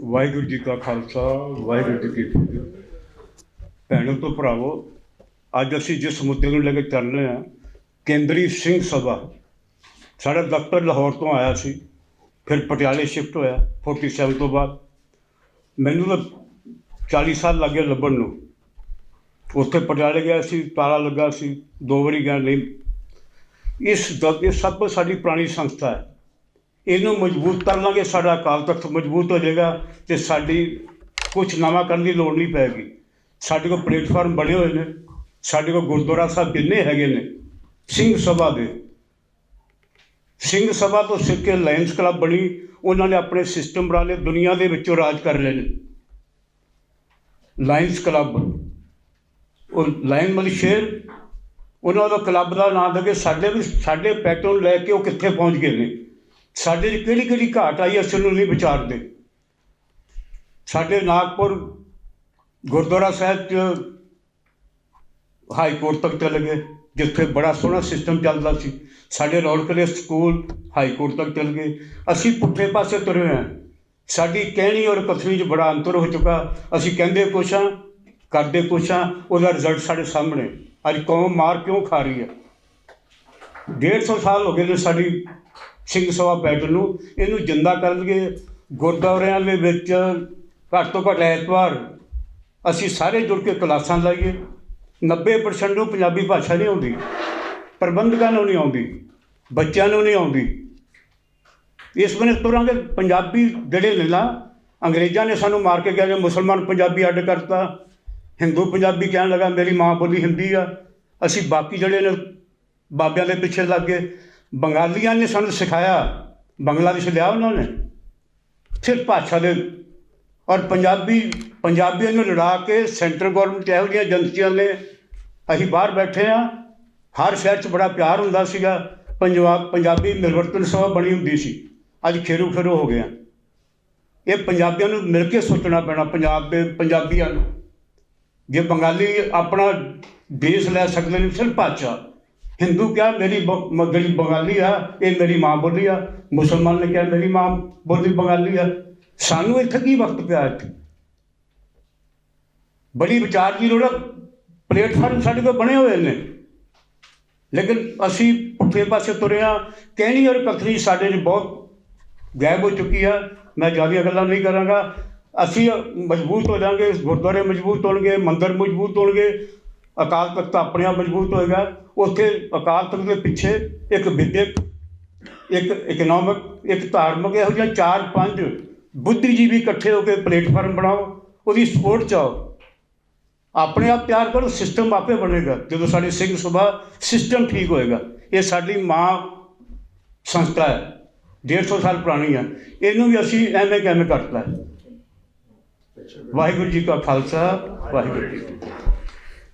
ਵਾਹਿਗੁਰੂ ਜੀ ਕਾ ਖਾਲਸਾ, ਵਾਹਿਗੁਰੂ ਜੀ ਕੀ ਫਤਿਹ। ਭੈਣੋ ਤੋਂ ਭਰਾਵੋ, ਅੱਜ ਅਸੀਂ ਜਿਸ ਮੁੱਦੇ ਨੂੰ ਲੈ ਕੇ ਚੱਲ ਰਹੇ ਹਾਂ, ਕੇਂਦਰੀ ਸਿੰਘ ਸਭਾ। ਸਾਡਾ ਦਫ਼ਤਰ ਲਾਹੌਰ ਤੋਂ ਆਇਆ ਸੀ, ਫਿਰ ਪਟਿਆਲੇ ਸ਼ਿਫਟ ਹੋਇਆ 47 ਤੋਂ ਬਾਅਦ। ਮੈਨੂੰ ਤਾਂ 40 ਸਾਲ ਲੱਗੇ ਲੱਭਣ ਨੂੰ। ਉੱਥੇ ਪਟਿਆਲੇ ਗਿਆ ਸੀ, ਤਾਲਾ ਲੱਗਾ ਸੀ, ਦੋ ਵਾਰੀ ਗਿਆ ਨਹੀਂ ਇਸ ਦ- ਸਭ ਸਾਡੀ ਪੁਰਾਣੀ ਸੰਸਥਾ ਹੈ। ਇਹਨੂੰ ਮਜ਼ਬੂਤ ਕਰ ਲਾਂਗੇ, ਸਾਡਾ ਅਕਾਲ ਤਖਤ ਮਜ਼ਬੂਤ ਹੋ ਜਾਏਗਾ ਤੇ ਸਾਡੀ ਕੁਝ ਨਵਾਂ ਕਰਨ ਦੀ ਲੋੜ ਨਹੀਂ ਪੈਗੀ। ਸਾਡੇ ਕੋਲ ਪਲੇਟਫਾਰਮ ਬਣੇ ਹੋਏ ਨੇ, ਸਾਡੇ ਕੋਲ ਗੁਰਦੁਆਰਾ ਸਾਹਿਬ ਕਿੰਨੇ ਹੈਗੇ ਨੇ, ਸਿੰਘ ਸਭਾ ਦੇ। ਸਿੰਘ ਸਭਾ ਤੋਂ ਸਿੱਖ ਕੇ ਲਾਇਨਸ ਕਲੱਬ ਬਣੀ, ਉਹਨਾਂ ਨੇ ਆਪਣੇ ਸਿਸਟਮ ਬਣਾ ਲਏ ਦੁਨੀਆ ਦੇ ਵਿੱਚੋਂ ਰਾਜ ਕਰ ਲਏ ਨੇ। ਲਾਇਨਸ ਕਲੱਬ ਉਹ ਲਾਇਨ ਮਲ ਸ਼ੇਰ ਉਹਨਾਂ ਦਾ ਕਲੱਬ ਦਾ ਨਾਮ ਦੇ ਕੇ ਸਾਡੇ ਵੀ, ਸਾਡੇ ਪੈਟਰਨ ਲੈ ਕੇ ਉਹ ਕਿੱਥੇ ਪਹੁੰਚ ਗਏ ਨੇ। ਸਾਡੇ 'ਚ ਕਿਹੜੀ ਕਿਹੜੀ ਘਾਟ ਆਈ ਅਸਲ ਨੂੰ ਨਹੀਂ ਵਿਚਾਰਦੇ। ਸਾਡੇ ਨਾਗਪੁਰ ਗੁਰਦੁਆਰਾ ਸਾਹਿਬ 'ਚ ਹਾਈ ਕੋਰਟ ਤੱਕ ਚਲੇ ਗਏ, ਜਿੱਥੇ ਬੜਾ ਸੋਹਣਾ ਸਿਸਟਮ ਚੱਲਦਾ ਸੀ। ਸਾਡੇ ਰੌਣਕਲੇ ਸਕੂਲ ਹਾਈ ਕੋਰਟ ਤੱਕ ਚਲੇ ਗਏ। ਅਸੀਂ ਪੁੱਠੇ ਪਾਸੇ ਤੁਰੇ ਹੋਏ ਹਾਂ। ਸਾਡੀ ਕਹਿਣੀ ਔਰ ਕਥਨੀ 'ਚ ਬੜਾ ਅੰਤਰ ਹੋ ਚੁੱਕਾ। ਅਸੀਂ ਕਹਿੰਦੇ ਕੁਛ ਹਾਂ, ਕਰਦੇ ਕੁਛ ਹਾਂ, ਉਹਦਾ ਰਿਜ਼ਲਟ ਸਾਡੇ ਸਾਹਮਣੇ। ਅੱਜ ਕੌਮ ਮਾਰ ਕਿਉਂ ਖਾ ਰਹੀ ਹੈ? 150 ਸਾਲ ਹੋ ਗਏ ਨੇ ਸਾਡੀ ਸਿੰਘ ਸਭਾ ਪੈਟਰਨ ਨੂੰ, ਇਹਨੂੰ ਜਿੰਦਾ ਕਰਨਗੇ। ਗੁਰਦੁਆਰਿਆਂ ਦੇ ਵਿੱਚ ਘੱਟ ਤੋਂ ਘੱਟ ਐਤਵਾਰ ਅਸੀਂ ਸਾਰੇ ਜੁੜ ਕੇ ਕਲਾਸਾਂ ਲਾਈਏ। 90% ਨੂੰ ਪੰਜਾਬੀ ਭਾਸ਼ਾ ਨਹੀਂ ਆਉਂਦੀ, ਪ੍ਰਬੰਧਕਾਂ ਨੂੰ ਨਹੀਂ ਆਉਂਦੀ, ਬੱਚਿਆਂ ਨੂੰ ਨਹੀਂ ਆਉਂਦੀ। ਇਸ ਬਨੇ ਤੁਰਾਂਗੇ ਪੰਜਾਬੀ ਜਿਹੜੇ ਨੇ ਨਾ, ਅੰਗਰੇਜ਼ਾਂ ਨੇ ਸਾਨੂੰ ਮਾਰ ਕੇ ਕਿਹਾ ਜੇ ਮੁਸਲਮਾਨ ਪੰਜਾਬੀ ਅੱਡ ਕਰਤਾ, ਹਿੰਦੂ ਪੰਜਾਬੀ ਕਹਿਣ ਲੱਗਾ, ਮੇਰੀ ਮਾਂ ਬੋਲੀ ਹਿੰਦੀ ਆ। ਅਸੀਂ ਬਾਕੀ ਜਿਹੜੇ ਨੇ ਬਾਬਿਆਂ ਦੇ ਪਿੱਛੇ ਲੱਗ ਗਏ। ਬੰਗਾਲੀਆਂ ਨੇ ਸਾਨੂੰ ਸਿਖਾਇਆ, ਬੰਗਲਾਦੇਸ਼ ਲਿਆ ਉਹਨਾਂ ਨੇ। ਸਿਰਫ ਭਾਸ਼ਾ ਦੇ ਔਰ ਪੰਜਾਬੀ, ਪੰਜਾਬੀਆਂ ਨੂੰ ਲੜਾ ਕੇ ਸੈਂਟਰ ਗਵਰਨਮੈਂਟ ਇਹੋ ਜਿਹੀਆਂ ਏਜੰਸੀਆਂ ਨੇ, ਅਸੀਂ ਬਾਹਰ ਬੈਠੇ ਆ ਹਰ ਸ਼ਹਿਰ 'ਚ ਬੜਾ ਪਿਆਰ ਹੁੰਦਾ ਸੀਗਾ। ਪੰਜਾਬ, ਪੰਜਾਬੀ ਮਿਲਵਰਤਨ ਸਭਾ ਬਣੀ ਹੁੰਦੀ ਸੀ। ਅੱਜ ਖੇਰੂ ਖੇਰੂ ਹੋ ਗਿਆ ਇਹ ਪੰਜਾਬੀਆਂ ਨੂੰ ਮਿਲ ਕੇ ਸੋਚਣਾ ਪੈਣਾ ਪੰਜਾਬ ਦੇ ਪੰਜਾਬੀਆਂ ਨੂੰ। ਜੇ ਬੰਗਾਲੀ ਆਪਣਾ ਦੇਸ਼ ਲੈ ਸਕਦੇ ਨੇ, ਸਿਰਫ ਭਾਸ਼ਾ। ਹਿੰਦੂ ਕਿਹਾ, ਮੇਰੀ ਬ- ਮ- ਬੰਗਾਲੀ ਆ, ਇਹ ਮੇਰੀ ਮਾਂ ਬੋਲੀ ਆ। ਮੁਸਲਮਾਨ ਨੇ ਕਿਹਾ, ਮੇਰੀ ਮਾਂ ਬੋਲੀ ਬੰਗਾਲੀ ਆ। ਸਾਨੂੰ ਇੱਥੇ ਕੀ ਵਕਤ ਪਿਆ ਇੱਥੇ? ਬੜੀ ਵਿਚਾਰ ਦੀ ਲੋੜ ਪਲੇਟਫਾਰਮ ਸਾਡੇ ਕੋਲ ਬਣੇ ਹੋਏ ਨੇ। ਲੇਕਿਨ ਅਸੀਂ ਪੁੱਠੇ ਪਾਸੇ ਤੁਰੇ ਹਾਂ ਕਹਿਣੀ ਔਰ ਕਥਨੀ ਸਾਡੇ 'ਚ ਬਹੁਤ ਗਾਇਬ ਹੋ ਚੁੱਕੀ ਆ। ਮੈਂ ਜ਼ਿਆਦਾ ਗੱਲਾਂ ਨਹੀਂ ਕਰਾਂਗਾ। ਅਸੀਂ ਮਜ਼ਬੂਤ ਹੋ ਜਾਾਂਗੇ, ਗੁਰਦੁਆਰੇ ਮਜ਼ਬੂਤ ਹੋਣਗੇ, ਮੰਦਰ ਮਜ਼ਬੂਤ ਹੋਣਗੇ। ਅਕਾਲ ਤਖਤ ਆਪਣੇ ਆਪ ਮਜ਼ਬੂਤ ਹੋਏਗਾ। ਉੱਥੇ ਅਕਾਲ ਤਖਤ ਦੇ ਪਿੱਛੇ ਇੱਕ ਵਿਦਿਅਕ, ਇੱਕ ਇਕਨੋਮਿਕ ਇੱਕ ਧਾਰਮਿਕ ਇਹੋ ਜਿਹੀਆਂ ਚਾਰ ਪੰਜ ਬੁੱਧੀਜੀਵੀ ਇਕੱਠੇ ਹੋ ਕੇ ਪਲੇਟਫਾਰਮ ਬਣਾਓ, ਉਹਦੀ ਸਪੋਰਟ ਚਾਓ। ਆਪਣੇ ਆਪ ਤਿਆਰ ਕਰੋ, ਸਿਸਟਮ ਆਪੇ ਬਣੇਗਾ। ਜਦੋਂ ਸਾਡੇ ਸਿੰਘ ਸੁਭਾ ਸਿਸਟਮ ਠੀਕ ਹੋਏਗਾ, ਇਹ ਸਾਡੀ ਮਾਂ ਸੰਸਥਾ ਹੈ 150 ਸਾਲ ਪੁਰਾਣੀ ਹੈ ਇਹਨੂੰ ਵੀ ਅਸੀਂ ਐਵੇਂ ਕਿਵੇਂ ਕਰਤਾ ਵਾਹਿਗੁਰੂ ਜੀ ਕਾ ਖਾਲਸਾ, ਵਾਹਿਗੁਰੂ ਜੀ